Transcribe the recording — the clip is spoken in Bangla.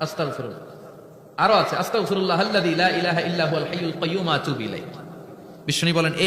আস্তাগফিরুল্লাহ। আরও আছে, আস্তাগফিরুল্লাহ আল্লাযী লা ইলাহা ইল্লা হুয়াল হাইয়ুল কাইয়্যুম আতুবু ইলাইহি। বলেন এই